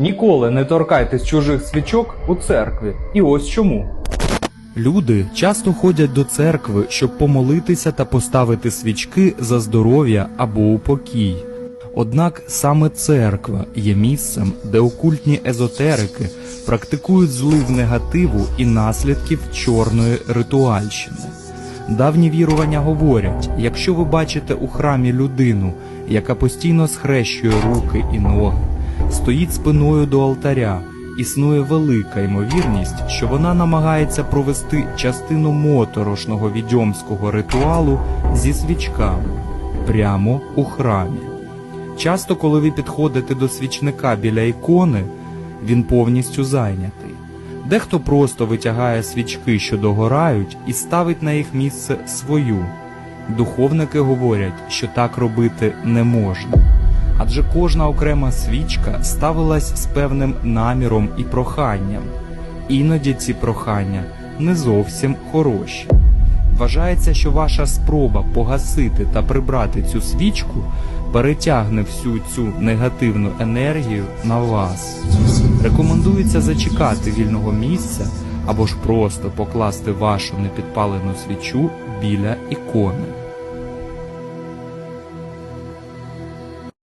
Ніколи не торкайтесь чужих свічок у церкві. І ось чому. Люди часто ходять до церкви, щоб помолитися та поставити свічки за здоров'я або упокій. Однак саме церква є місцем, де окультні езотерики практикують злив негативу і наслідків чорної ритуальщини. Давні вірування говорять, якщо ви бачите у храмі людину, яка постійно схрещує руки і ноги, стоїть спиною до алтаря, існує велика ймовірність, що вона намагається провести частину моторошного відьомського ритуалу зі свічками прямо у храмі. Часто, коли ви підходите до свічника біля ікони, він повністю зайнятий. Дехто просто витягає свічки, що догорають, і ставить на їх місце свою. Духовники говорять, що так робити не можна. Адже кожна окрема свічка ставилась з певним наміром і проханням. Іноді ці прохання не зовсім хороші. Вважається, що ваша спроба погасити та прибрати цю свічку перетягне всю цю негативну енергію на вас. Рекомендується зачекати вільного місця або ж просто покласти вашу непідпалену свічу біля ікони.